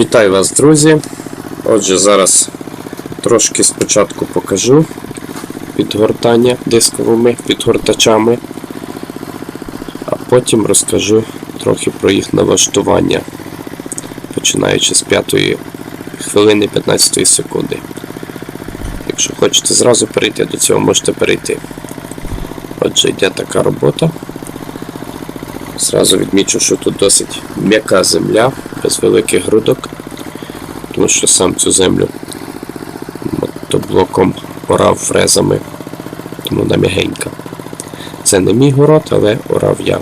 Вітаю вас, друзі. Отже, зараз трошки спочатку покажу підгортання дисковими підгортачами, а потім розкажу трохи про їх налаштування, починаючи з 5 хвилини 15 секунди. Якщо хочете зразу перейти до цього, можете перейти. Отже, йде така робота. Зразу відмічу, що тут досить м'яка земля, без великих грудок, тому що сам цю землю мотоблоком орав фрезами, тому вона м'ягенька. Це не мій город, але орав я.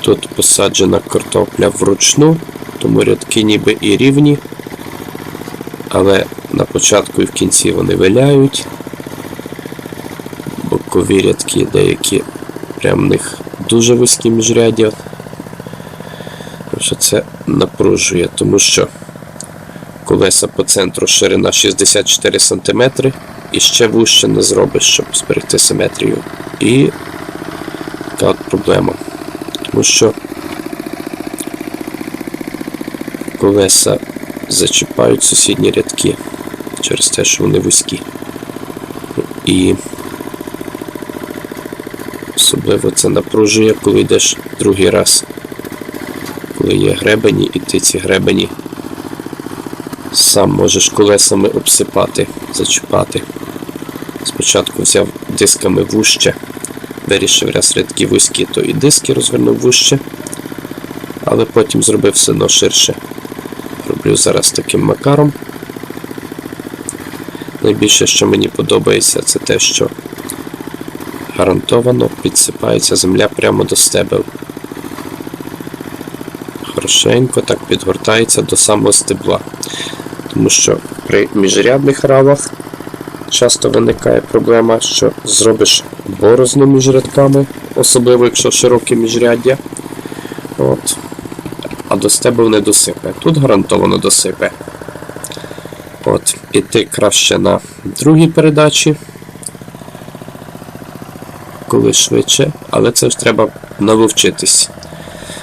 Тут посаджена картопля вручну, тому рядки ніби і рівні, але на початку і в кінці вони виляють бокові рядки деякі прям в них дуже вузькі міжряддя. Що це напружує, тому що колеса по центру ширина 64 см і ще вужче не зробиш, щоб зберегти симетрію. І така от проблема. Тому що колеса зачіпають сусідні рядки через те, що вони вузькі. І Особливо це напружує, коли йдеш другий раз. Коли є гребені, і ти ці гребені сам можеш колесами обсипати, зачіпати. Спочатку взяв дисками вужче, вирішив раз рядки вузькі, то і диски розвернув вужче, але потім зробив все одно ширше. Роблю зараз таким макаром. Найбільше, що мені подобається, це те, що гарантовано підсипається земля прямо до стебел. Хорошенько так підгортається до самого стебла. Тому що при міжрядних равах часто виникає проблема, що зробиш борозну між рядками, особливо якщо широке міжряддя. От. А до стебел не досипе. Тут гарантовано досипе. От, Іти краще на другій передачі коли швидше, але це ж треба наловчитись.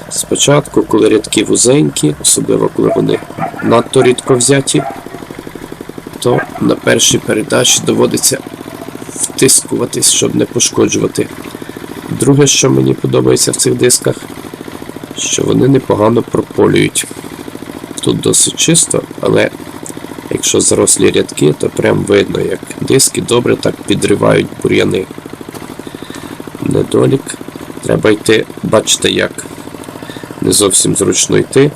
Спочатку, коли рядки вузенькі, особливо коли вони надто рідко взяті, то на першій передачі доводиться втискуватись, щоб не пошкоджувати. Друге, що мені подобається в цих дисках, що вони непогано прополюють. Тут досить чисто, але якщо зарослі рядки, то прям видно, як диски добре так підривають бур'яни недолік. Треба йти, бачите як. Не зовсім зручно йти.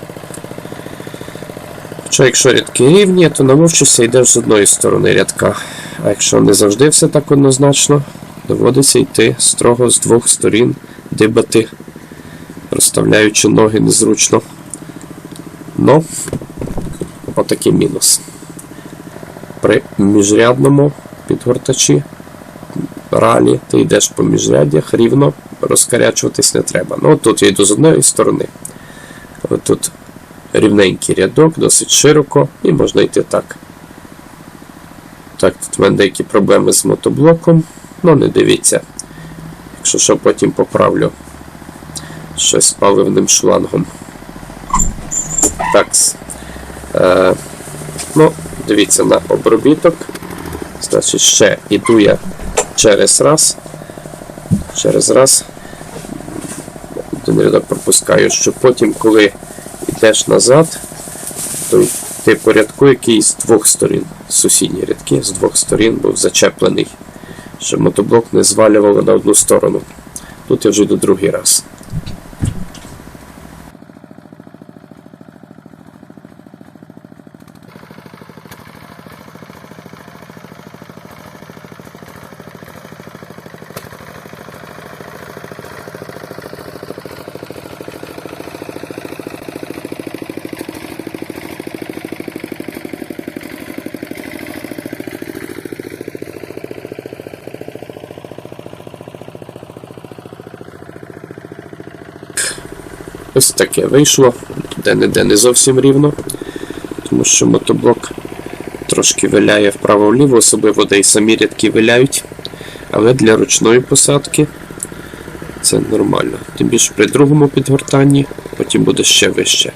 Хоча якщо рядки рівні, то намовчуся йдеш з одної сторони рядка. А якщо не завжди все так однозначно, доводиться йти строго з двох сторін, дибати, розставляючи ноги незручно. Ну, отакий мінус. При міжрядному підгортачі ралі, ти йдеш по міжряддях, рівно розкарячуватись не треба. Ну, тут я йду з одної сторони. Тут рівненький рядок, досить широко, і можна йти так. Так, тут в мене деякі проблеми з мотоблоком, ну не дивіться. Якщо що, потім поправлю щось з паливним шлангом. Так. Е, ну, дивіться на обробіток. Значить, ще іду я через раз. Через раз. Один рядок пропускаю, що потім, коли йдеш назад, то ти порядку, який з двох сторін, сусідні рядки, з двох сторін був зачеплений, щоб мотоблок не звалювало на одну сторону. Тут я вже йду другий раз. Ось таке вийшло, де-не-де не зовсім рівно, тому що мотоблок трошки виляє вправо-вліво, особливо де й самі рядки виляють. Але для ручної посадки Це нормально. Тим більше при другому підгортанні, потім буде ще вище.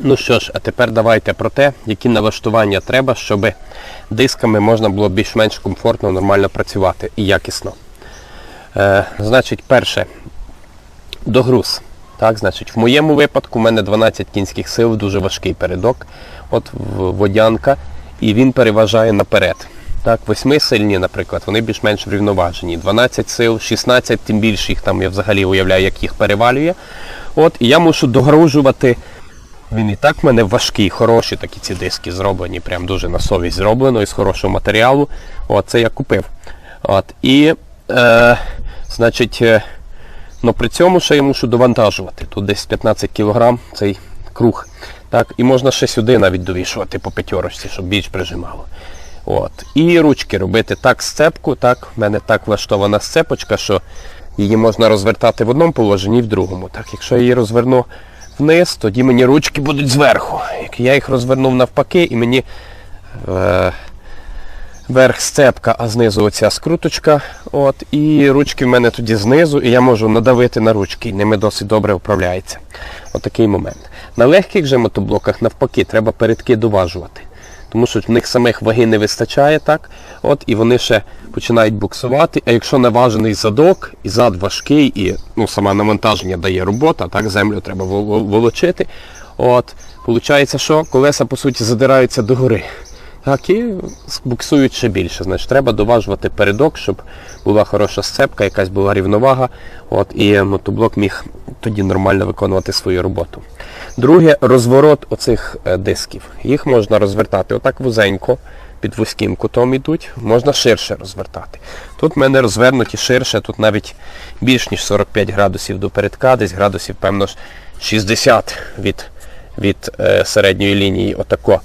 Ну що ж, а тепер давайте про те, які налаштування треба, щоб дисками можна було більш-менш комфортно, нормально працювати і якісно. Е, значить, перше, догруз. Так, значить, в моєму випадку в мене 12 кінських сил, дуже важкий передок. От водянка, і він переважає наперед. Так, восьмисильні, наприклад, вони більш-менш врівноважені. 12 сил, 16, тим більше їх там я взагалі уявляю, як їх перевалює. От, і я мушу догружувати. Він і так в мене важкий, хороші такі ці диски зроблені, прям дуже на совість зроблено із хорошого матеріалу. От, це я купив. От, і, е, значить, е, Ну при цьому ще я мушу довантажувати. Тут десь 15 кг цей круг. Так, і можна ще сюди навіть довішувати по п'ятерочці, щоб більш прижимало. От. І ручки робити так сцепку, так, в мене так влаштована сцепочка, що її можна розвертати в одному положенні і в другому. Так, якщо я її розверну вниз, тоді мені ручки будуть зверху. Як я їх розвернув навпаки, і мені е, верх сцепка, а знизу оця скруточка. От, і ручки в мене тоді знизу, і я можу надавити на ручки, і ними досить добре управляється. Отакий момент. На легких же мотоблоках навпаки треба передки доважувати. Тому що в них самих ваги не вистачає, так? От, і вони ще починають буксувати. А якщо наважений задок, і зад важкий, і ну, саме навантаження дає робота, так, землю треба волочити. От, Получається, що колеса, по суті, задираються догори. Так, і буксують ще більше. Значить, треба доважувати передок, щоб була хороша сцепка, якась була рівновага, от, і мотоблок міг тоді нормально виконувати свою роботу. Друге, розворот оцих е, дисків. Їх можна розвертати отак вузенько, під вузьким кутом ідуть, можна ширше розвертати. Тут в мене розвернуті ширше, тут навіть більш ніж 45 градусів до передка, десь градусів, певно, ж 60 від, від е, середньої лінії. Отако.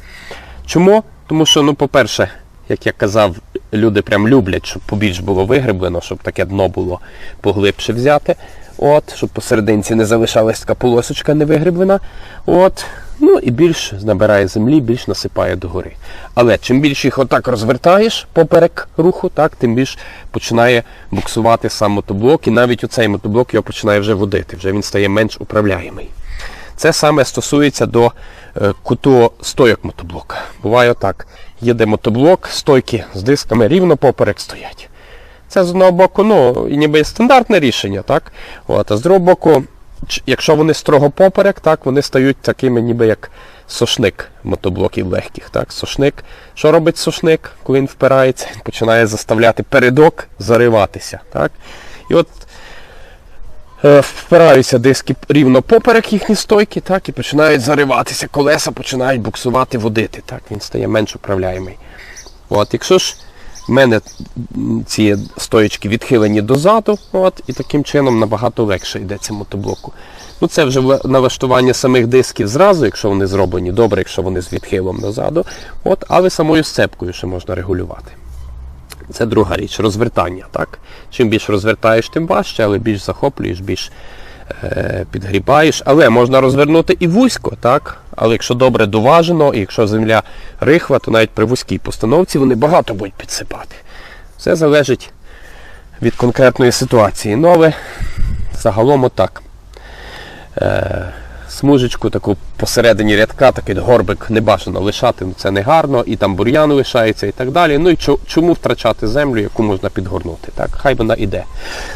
Чому? Тому що, ну, по-перше, як я казав, люди прям люблять, щоб побільш було вигреблено, щоб таке дно було поглибше взяти. От, щоб посерединці не залишалась така полосочка невигреблена. От. Ну і більш набирає землі, більш насипає догори. Але чим більше їх отак розвертаєш поперек руху, так, тим більш починає буксувати сам мотоблок, і навіть оцей мотоблок його починає вже водити, вже він стає менш управляємий. Це саме стосується до е, куту стойок мотоблока. Буває так. Їде мотоблок, стойки з дисками рівно поперек стоять. Це з одного боку, ну, ніби стандартне рішення, так? От, а з другого боку, якщо вони строго поперек, так, вони стають такими, ніби як сошник мотоблоків легких. Так? Сошник. Що робить сошник, коли він впирається? Він починає заставляти передок зариватися. Так? І от впираються диски рівно поперек їхні стойки, так, і починають зариватися, колеса починають буксувати, водити. Так, він стає менш управляємий. От, якщо ж в мене ці стоєчки відхилені дозаду, от, і таким чином набагато легше йдеться мотоблоку. Ну, це вже налаштування самих дисків зразу, якщо вони зроблені добре, якщо вони з відхилом назаду, от, але самою сцепкою ще можна регулювати. Це друга річ, розвертання. Так? Чим більше розвертаєш, тим важче, але більш захоплюєш, більш е, підгрібаєш. Але можна розвернути і вузько, так? але якщо добре доважено, і якщо земля рихла, то навіть при вузькій постановці вони багато будуть підсипати. Все залежить від конкретної ситуації. Ну, але загалом отак. Е, смужечку таку посередині рядка, такий горбик не бажано лишати, це не гарно, і там бур'ян лишається і так далі. Ну і чому втрачати землю, яку можна підгорнути? Так, хай вона іде.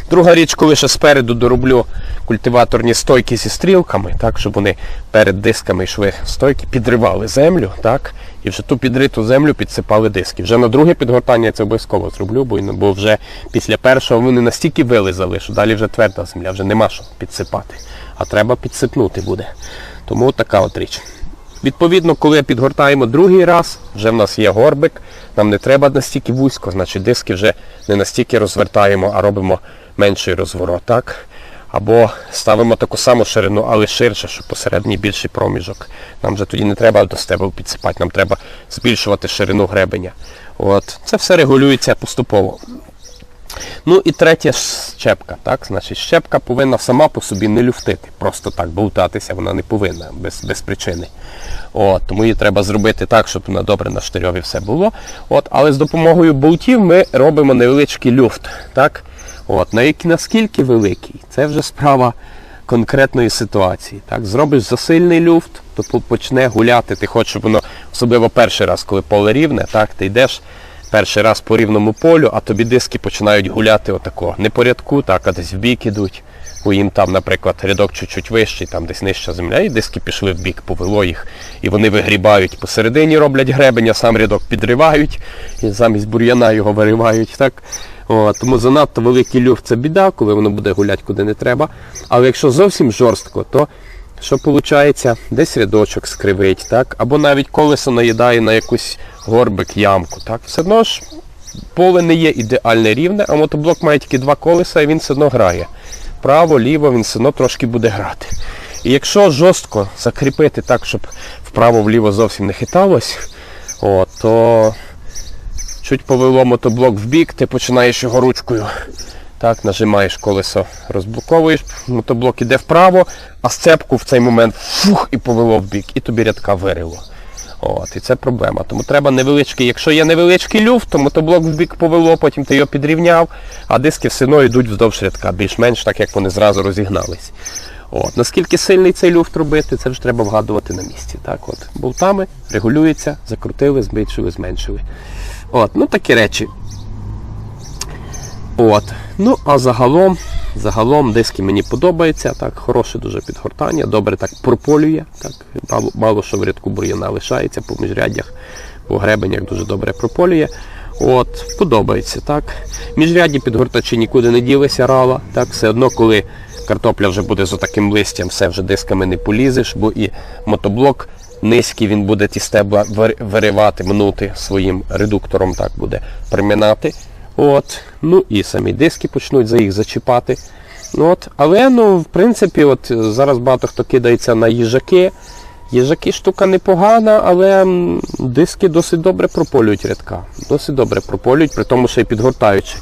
Друга річ, коли ще спереду дороблю культиваторні стойки зі стрілками, так, щоб вони перед дисками йшли стойки, підривали землю, так, і вже ту підриту землю підсипали диски. Вже на друге підгортання я це обов'язково зроблю, бо вже після першого вони настільки вилизали, що далі вже тверда земля, вже нема що підсипати. А треба підсипнути буде. Тому така от річ. Відповідно, коли підгортаємо другий раз, вже в нас є горбик, нам не треба настільки вузько, значить диски вже не настільки розвертаємо, а робимо менший розворот. так? Або ставимо таку саму ширину, але ширше, щоб посередній більший проміжок. Нам вже тоді не треба до стебел підсипати, нам треба збільшувати ширину гребеня. От. Це все регулюється поступово. Ну і третє щепка. Так? Значить, щепка повинна сама по собі не люфтити. Просто так болтатися вона не повинна без, без причини. От, тому її треба зробити так, щоб вона добре на штирьові все було. От, але з допомогою болтів ми робимо невеличкий люфт. Так? От, на які, наскільки великий, це вже справа конкретної ситуації. Так? Зробиш засильний люфт, то почне гуляти. Ти хочеш, щоб воно, особливо перший раз, коли поле рівне, так, ти йдеш перший раз по рівному полю, а тобі диски починають гуляти отако. Не по рядку, так, а десь в бік ідуть. Бо їм там, наприклад, рядок чуть-чуть вищий, там десь нижча земля, і диски пішли в бік, повело їх, і вони вигрібають посередині, роблять гребень, сам рядок підривають, і замість бур'яна його виривають. Так? О, тому занадто великий люфт це біда, коли воно буде гуляти куди не треба. Але якщо зовсім жорстко, то що виходить, десь рядочок скривить, так? або навіть колесо наїдає на якусь горбик, ямку. Так? Все одно ж поле не є ідеальне рівне, а мотоблок має тільки два колеса і він все одно грає. Право, ліво, він все одно трошки буде грати. І якщо жорстко закріпити так, щоб вправо-вліво зовсім не хиталось, о, то чуть повело мотоблок в бік, ти починаєш його ручкою. Так, нажимаєш колесо, розблоковуєш, мотоблок іде вправо, а сцепку в цей момент фух і повело в бік, і тобі рядка вирило. От, і це проблема. Тому треба невеличкий. Якщо є невеличкий люфт, то мотоблок в бік повело, потім ти його підрівняв, а диски все одно йдуть вздовж рядка, більш-менш так, як вони зразу розігнались. От. Наскільки сильний цей люфт робити, це вже треба вгадувати на місці. Так, от. Болтами регулюється, закрутили, збільшили, зменшили. От, ну такі речі. От. Ну, а загалом, загалом диски мені подобаються. Так, хороше дуже підгортання, добре так прополює. Так, мало, мало що в рядку бур'яна лишається по міжряддях, по гребенях дуже добре прополює. От, подобається, так. Міжрядні підгортачі нікуди не ділися рала. Так, все одно, коли картопля вже буде з отаким листям, все вже дисками не полізеш, бо і мотоблок низький, він буде ті стебла виривати, мнути своїм редуктором, так буде приминати. От. Ну і самі диски почнуть за їх зачіпати. Ну, От. Але ну, в принципі, от зараз багато хто кидається на їжаки. Їжаки штука непогана, але диски досить добре прополюють рядка. Досить добре прополюють, при тому, що й підгортаючи.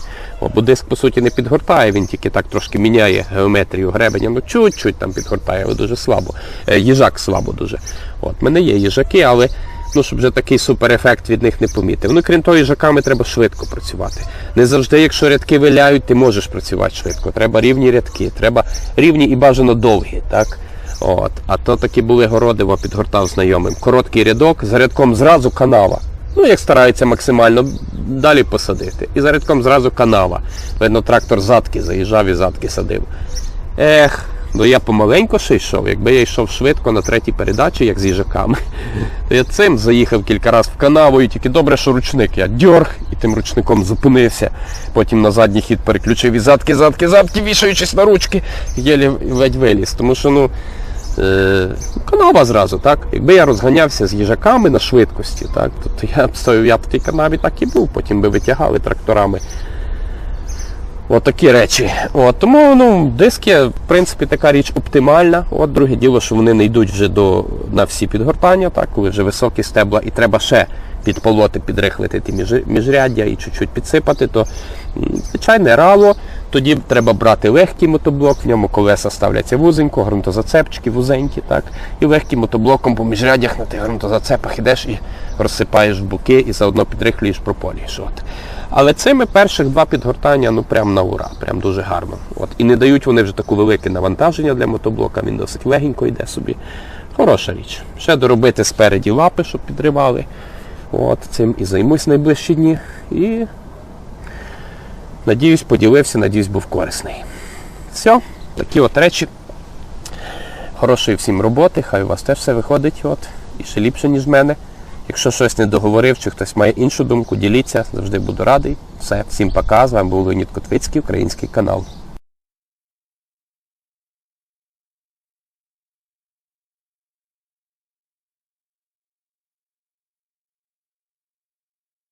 Бо диск, по суті, не підгортає, він тільки так трошки міняє геометрію гребеня. Ну, чуть-чуть там підгортає, але дуже слабо. Е, їжак слабо дуже. От, мене є їжаки, але ну, щоб вже такий суперефект від них не помітив. Ну, крім того, їжаками треба швидко працювати. Не завжди, якщо рядки виляють, ти можеш працювати швидко. Треба рівні рядки, треба рівні і бажано довгі. так? От. А то такі були городи, во підгортав знайомим. Короткий рядок, за рядком зразу канава. Ну, як стараються максимально далі посадити. І за рядком зразу канава. Видно, трактор задки заїжджав і задки садив. Ех, ну я помаленько ще йшов. Якби я йшов швидко на третій передачі, як з їжаками, то я цим заїхав кілька разів в канаву, і тільки добре, що ручник. Я дьорг і тим ручником зупинився. Потім на задній хід переключив і задки, задки, задки, вішаючись на ручки, єлі ледь виліз. Тому що, ну. Е, канава зразу, так? Якби я розганявся з їжаками на швидкості, так, то, я б стояв, я б в тій канаві так і був, потім би витягали тракторами. От речі. От, тому ну, диски, в принципі, така річ оптимальна. От друге діло, що вони не йдуть вже до, на всі підгортання, так, коли вже високі стебла, і треба ще підполоти, підрихлити ті міжряддя і чуть-чуть підсипати, то звичайне рало. Тоді треба брати легкий мотоблок, в ньому колеса ставляться вузенько, ґрунтозацепчики вузенькі, так, і легким мотоблоком по міжрядях на тих ґрунтозацепах ідеш і розсипаєш в боки і заодно підрихлюєш прополієш. От. Але цими перших два підгортання ну прям на ура, прям дуже гарно. От. І не дають вони вже таку велике навантаження для мотоблока, він досить легенько йде собі. Хороша річ. Ще доробити спереді лапи, щоб підривали. От, цим і займусь найближчі дні. І надіюсь, поділився, надіюсь, був корисний. Все, такі от речі. Хорошої всім роботи, хай у вас теж все виходить. От. І ще ліпше, ніж в мене. Якщо щось не договорив, чи хтось має іншу думку, діліться, завжди буду радий. Все, всім пока. З вами був Леонід Котвицький, український канал.